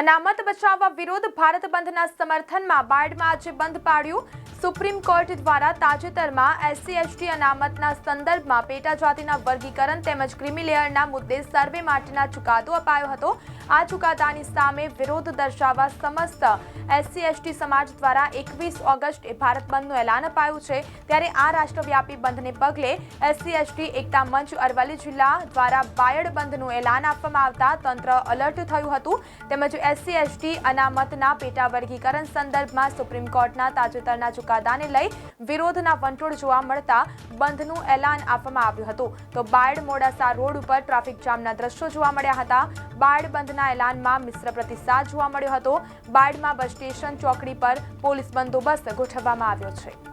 અનામત બચાવવા વિરોધ ભારત બંધના સમર્થનમાં બાયડમાં આજે બંધ પાડ્યું. સુપ્રીમ કોર્ટ દ્વારા તાજેતરમાં એસસી, એસટી અનામતના સંદર્ભમાં પેટા જાતિના વર્ગીકરણ તેમજ ક્રિમિલેયરના મુદ્દે સર્વે માટેના ચુકાદો અપાયો હતો. આ ચુકાદાની સામે વિરોધ દર્શાવવા સમસ્ત એસસી, એસટી સમાજ દ્વારા એકવીસ ઓગસ્ટે ભારત બંધનું એલાન અપાયું છે. ત્યારે આ રાષ્ટ્રવ્યાપી બંધને પગલે એસસી, એસટી, એકતા મંચ, અરવલ્લી જિલ્લા દ્વારા બાયડ બંધનું એલાન આપવામાં આવતા તંત્ર અલર્ટ થયું હતું. તેમજ એસસી, એસટી અનામતના પેટા વર્ગીકરણ સંદર્ભમાં સુપ્રીમ કોર્ટના તાજેતરના ચુકાદાને લઈ વિરોધના વંટોળ જોવા મળતા બંધનું એલાન આપવામાં આવ્યું હતું. તો બાયડ મોડાસા રોડ ઉપર ટ્રાફિક જામના દ્રશ્યો જોવા મળ્યા હતા. બાયડ બંધના એલાનમાં મિશ્ર પ્રતિસાદ જોવા મળ્યો હતો. બાયડમાં બસ સ્ટેશન ચોકડી પર પોલીસ બંદોબસ્ત ગોઠવવામાં આવ્યો છે.